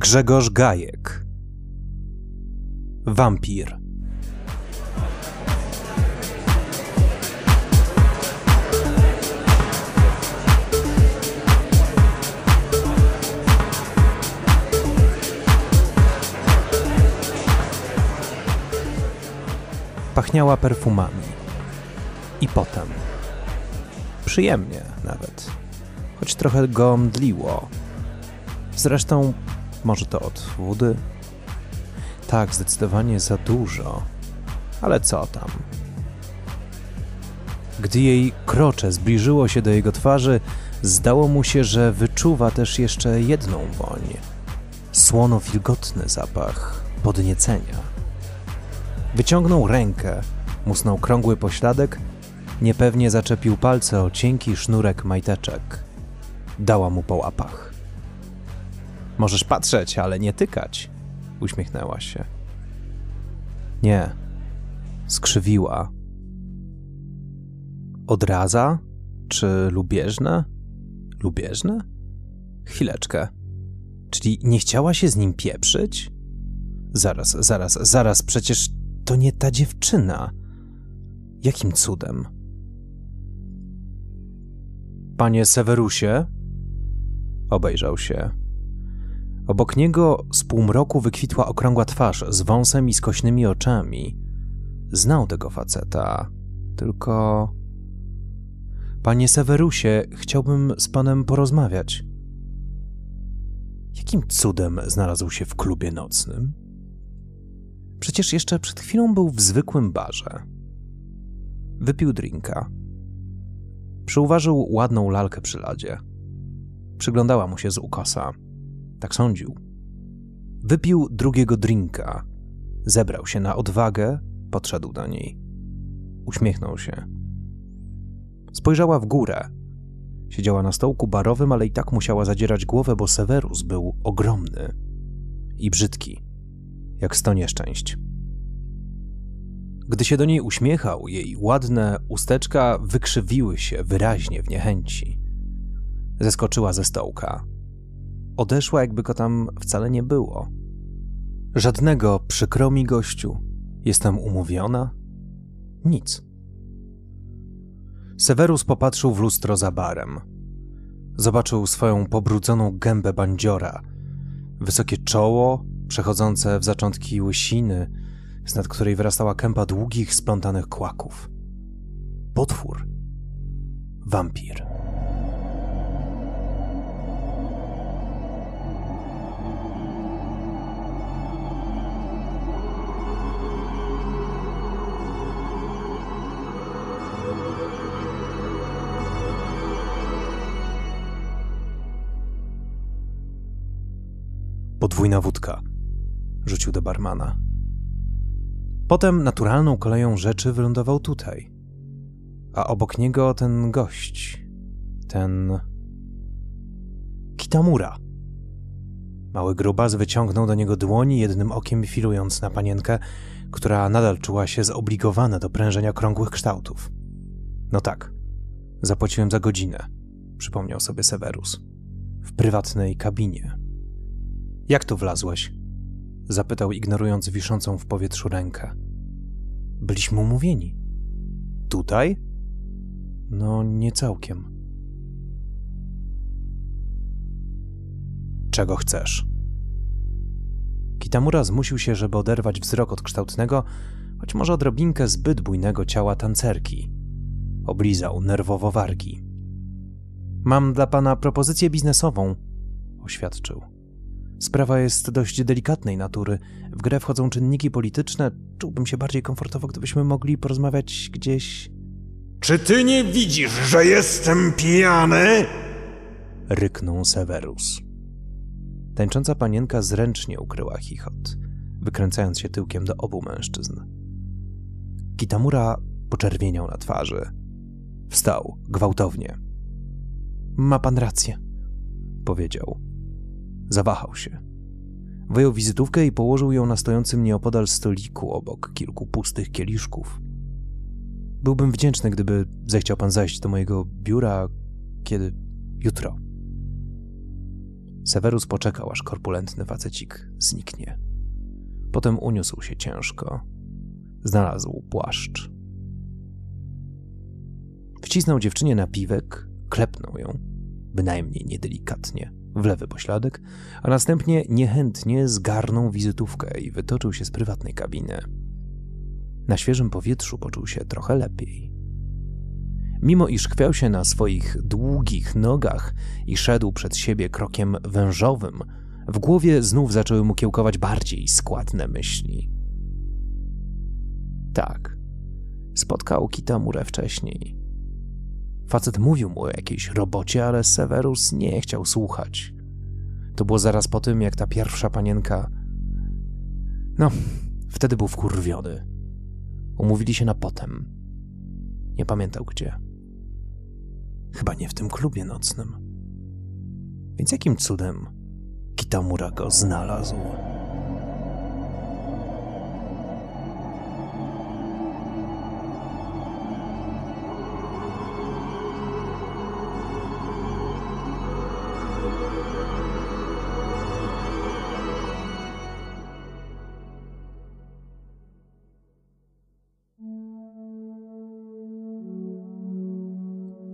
Grzegorz Gajek Wampir Pachniała perfumami. I potem. Przyjemnie nawet. Choć trochę go mdliło. Zresztą może to od wody? Tak, zdecydowanie za dużo. Ale co tam? Gdy jej krocze zbliżyło się do jego twarzy, zdało mu się, że wyczuwa też jeszcze jedną woń. Słono-wilgotny zapach podniecenia. Wyciągnął rękę, musnął krągły pośladek, niepewnie zaczepił palce o cienki sznurek majteczek. Dała mu po łapach. Możesz patrzeć, ale nie tykać. Uśmiechnęła się. Nie. Skrzywiła. Odraza? Czy lubieżne? Lubieżne? Chwileczkę. Czyli nie chciała się z nim pieprzyć? Zaraz, zaraz, zaraz, przecież to nie ta dziewczyna. Jakim cudem? Panie Sewerusie? Obejrzał się. Obok niego z półmroku wykwitła okrągła twarz z wąsem i skośnymi oczami. Znał tego faceta, tylko. Panie Sewerusie, chciałbym z panem porozmawiać. Jakim cudem znalazł się w klubie nocnym? Przecież jeszcze przed chwilą był w zwykłym barze. Wypił drinka. Przyuważył ładną lalkę przy ladzie. Przyglądała mu się z ukosa. Tak sądził. Wypił drugiego drinka. Zebrał się na odwagę, podszedł do niej. Uśmiechnął się. Spojrzała w górę. Siedziała na stołku barowym, ale i tak musiała zadzierać głowę, bo Severus był ogromny i brzydki, jak sto nieszczęść. Gdy się do niej uśmiechał, jej ładne usteczka wykrzywiły się wyraźnie w niechęci. Zeskoczyła ze stołka. Odeszła, jakby go tam wcale nie było. Żadnego przykro mi gościu. Jestem umówiona? Nic. Severus popatrzył w lustro za barem. Zobaczył swoją pobrudzoną gębę bandziora, wysokie czoło, przechodzące w zaczątki łysiny, z nad której wyrastała kępa długich, splątanych kłaków. Potwór. Wampir. Podwójna wódka. Rzucił do barmana. Potem naturalną koleją rzeczy wylądował tutaj. A obok niego ten gość. Ten. Kitamura. Mały grubas wyciągnął do niego dłoni, jednym okiem filując na panienkę, która nadal czuła się zobligowana do prężenia krągłych kształtów. No tak, zapłaciłem za godzinę, przypomniał sobie Severus. W prywatnej kabinie. Jak tu wlazłeś? Zapytał, ignorując wiszącą w powietrzu rękę. Byliśmy umówieni. Tutaj? No, nie całkiem. Czego chcesz? Kitamura zmusił się, żeby oderwać wzrok od kształtnego, choć może odrobinkę zbyt bujnego ciała tancerki. Oblizał nerwowo wargi. Mam dla pana propozycję biznesową, oświadczył. Sprawa jest dość delikatnej natury. W grę wchodzą czynniki polityczne. Czułbym się bardziej komfortowo, gdybyśmy mogli porozmawiać gdzieś. Czy ty nie widzisz, że jestem pijany? Ryknął Severus. Tańcząca panienka zręcznie ukryła chichot, wykręcając się tyłkiem do obu mężczyzn. Kitamura poczerwieniał na twarzy. Wstał gwałtownie. Ma pan rację, powiedział. Zawahał się. Wyjął wizytówkę i położył ją na stojącym nieopodal stoliku obok kilku pustych kieliszków. Byłbym wdzięczny, gdyby zechciał pan zajść do mojego biura, kiedy jutro. Severus poczekał, aż korpulentny facecik zniknie. Potem uniósł się ciężko. Znalazł płaszcz. Wcisnął dziewczynie na piwek, klepnął ją, bynajmniej niedelikatnie, w lewy pośladek, a następnie niechętnie zgarnął wizytówkę i wytoczył się z prywatnej kabiny. Na świeżym powietrzu poczuł się trochę lepiej. Mimo iż chwiał się na swoich długich nogach i szedł przed siebie krokiem wężowym, w głowie znów zaczęły mu kiełkować bardziej składne myśli. Tak, spotkał Kitamurę wcześniej. Facet mówił mu o jakiejś robocie, ale Severus nie chciał słuchać. To było zaraz po tym, jak ta pierwsza panienka. No, wtedy był wkurwiony. Umówili się na potem. Nie pamiętał gdzie. Chyba nie w tym klubie nocnym. Więc jakim cudem Kitamura go znalazł?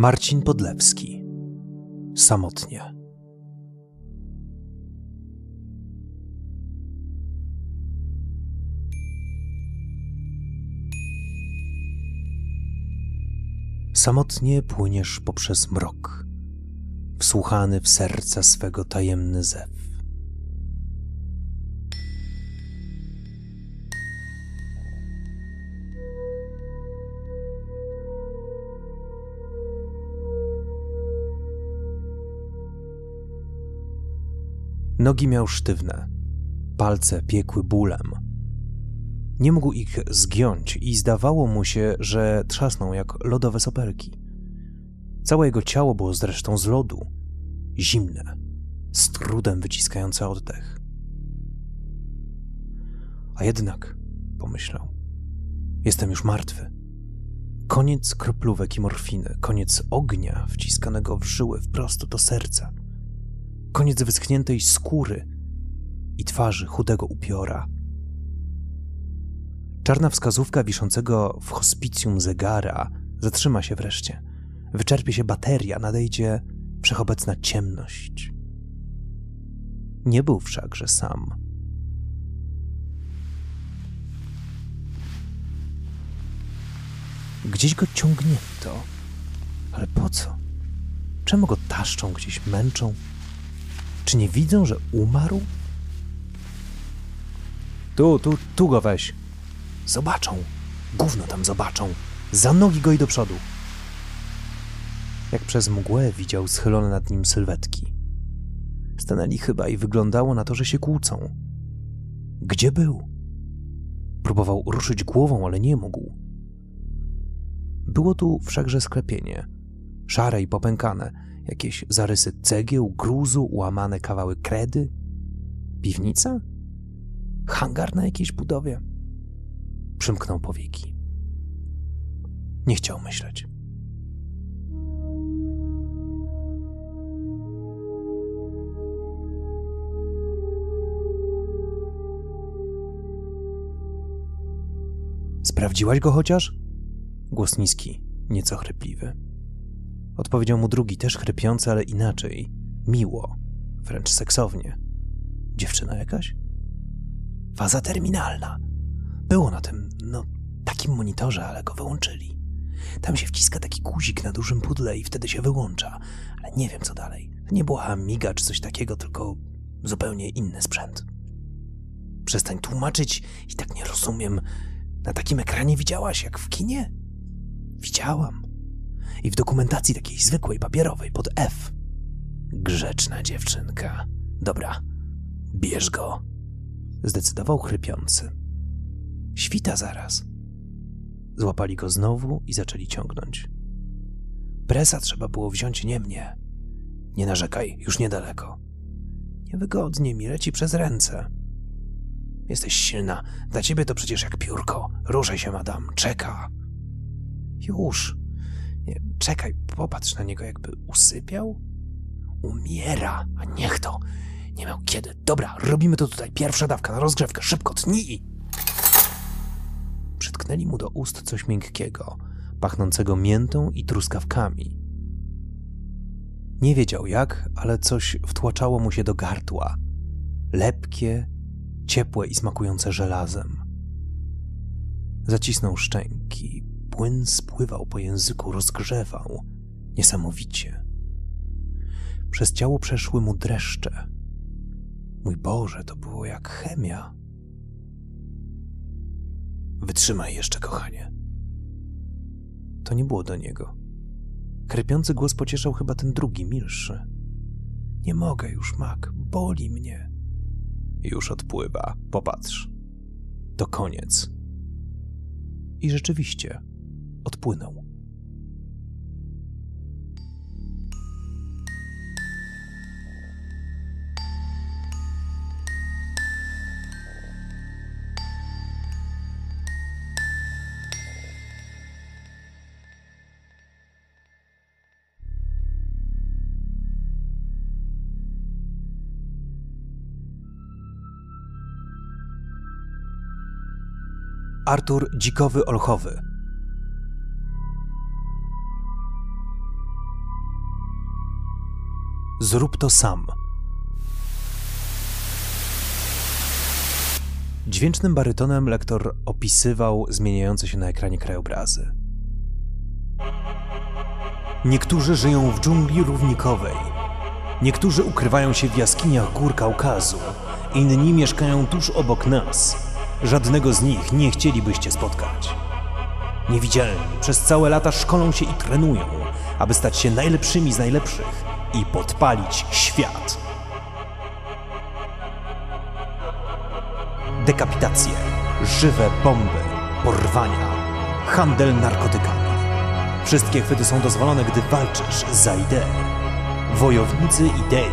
Marcin Podlewski. Samotnie. Samotnie płyniesz poprzez mrok, wsłuchany w serca swego tajemny zew. Nogi miał sztywne, palce piekły bólem. Nie mógł ich zgiąć i zdawało mu się, że trzasną jak lodowe soperki. Całe jego ciało było zresztą z lodu, zimne, z trudem wyciskające oddech. A jednak, pomyślał, jestem już martwy. Koniec kroplówek i morfiny, koniec ognia wciskanego w żyły wprost do serca koniec wyschniętej skóry i twarzy chudego upiora. Czarna wskazówka wiszącego w hospicjum zegara zatrzyma się wreszcie. Wyczerpie się bateria, nadejdzie wszechobecna ciemność. Nie był wszakże sam. Gdzieś go ciągnięto. Ale po co? Czemu go taszczą, gdzieś męczą? Czy nie widzą, że umarł? Tu, tu, tu go weź. Zobaczą. Gówno tam zobaczą. Za nogi go i do przodu. Jak przez mgłę widział schylone nad nim sylwetki. Stanęli chyba i wyglądało na to, że się kłócą. Gdzie był? Próbował ruszyć głową, ale nie mógł. Było tu wszakże sklepienie, szare i popękane, jakieś zarysy cegieł, gruzu, łamane kawały kredy? Piwnica? Hangar na jakiejś budowie? Przymknął powieki. Nie chciał myśleć. Sprawdziłaś go chociaż? Głos niski, nieco chrypliwy. Odpowiedział mu drugi, też chrypiący, ale inaczej. Miło, wręcz seksownie. Dziewczyna jakaś? Faza terminalna. Było na tym, no, takim monitorze, ale go wyłączyli. Tam się wciska taki guzik na dużym pudle i wtedy się wyłącza, ale nie wiem co dalej. Nie była Amiga czy coś takiego, tylko zupełnie inny sprzęt. Przestań tłumaczyć i tak nie rozumiem. Na takim ekranie widziałaś, jak w kinie? Widziałam i w dokumentacji takiej zwykłej, papierowej, pod F. Grzeczna dziewczynka. Dobra, bierz go. Zdecydował chrypiący. Świta zaraz. Złapali go znowu i zaczęli ciągnąć. Presa trzeba było wziąć nie mnie. Nie narzekaj, już niedaleko. Niewygodnie mi leci przez ręce. Jesteś silna. Dla ciebie to przecież jak piórko. Ruszaj się, madam. Czeka. Już. Czekaj, popatrz na niego, jakby usypiał. Umiera, a niech to. Nie miał kiedy. Dobra, robimy to tutaj. Pierwsza dawka na rozgrzewkę. Szybko, tnij! Przytknęli mu do ust coś miękkiego, pachnącego miętą i truskawkami. Nie wiedział jak, ale coś wtłaczało mu się do gardła. Lepkie, ciepłe i smakujące żelazem. Zacisnął szczęki. Płyn spływał po języku, rozgrzewał. Niesamowicie. Przez ciało przeszły mu dreszcze. Mój Boże, to było jak chemia. Wytrzymaj jeszcze, kochanie. To nie było do niego. Krepiący głos pocieszał chyba ten drugi, milszy. Nie mogę już, Mak, boli mnie. Już odpływa, popatrz. To koniec. I rzeczywiście odpłynął. Artur Dzikowy Olchowy. Zrób to sam. Dźwięcznym barytonem lektor opisywał zmieniające się na ekranie krajobrazy. Niektórzy żyją w dżungli równikowej. Niektórzy ukrywają się w jaskiniach gór Kaukazu. Inni mieszkają tuż obok nas. Żadnego z nich nie chcielibyście spotkać. Niewidzialni przez całe lata szkolą się i trenują, aby stać się najlepszymi z najlepszych i podpalić świat. Dekapitacje, żywe bomby, porwania, handel narkotykami. Wszystkie chwyty są dozwolone, gdy walczysz za ideę. Wojownicy idei.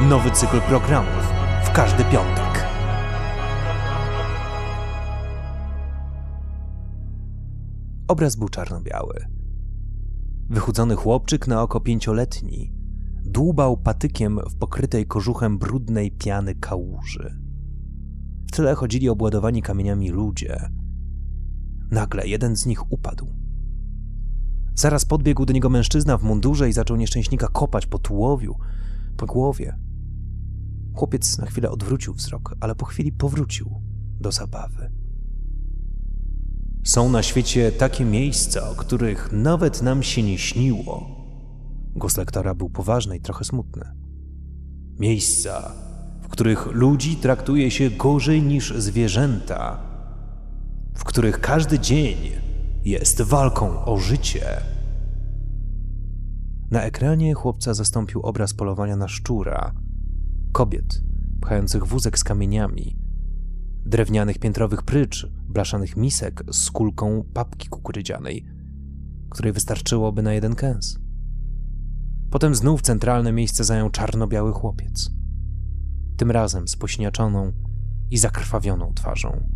Nowy cykl programów w każdy piątek. Obraz był czarno-biały. Wychudzony chłopczyk na oko pięcioletni dłubał patykiem w pokrytej kożuchem brudnej piany kałuży. W tle chodzili obładowani kamieniami ludzie. Nagle jeden z nich upadł. Zaraz podbiegł do niego mężczyzna w mundurze i zaczął nieszczęśnika kopać po tułowiu, po głowie. Chłopiec na chwilę odwrócił wzrok, ale po chwili powrócił do zabawy. Są na świecie takie miejsca, o których nawet nam się nie śniło. Głos lektora był poważny i trochę smutny. Miejsca, w których ludzi traktuje się gorzej niż zwierzęta, w których każdy dzień jest walką o życie. Na ekranie chłopca zastąpił obraz polowania na szczura, kobiet pchających wózek z kamieniami, drewnianych piętrowych prycz, blaszanych misek z kulką papki kukurydzianej, której wystarczyłoby na jeden kęs. Potem znów centralne miejsce zajął czarno-biały chłopiec. Tym razem z pośniaczoną i zakrwawioną twarzą.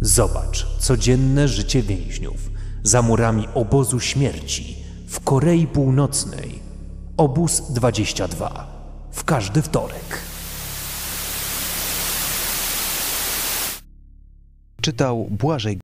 Zobacz codzienne życie więźniów za murami obozu śmierci w Korei Północnej. Obóz 22. W każdy wtorek. Czytał Błażej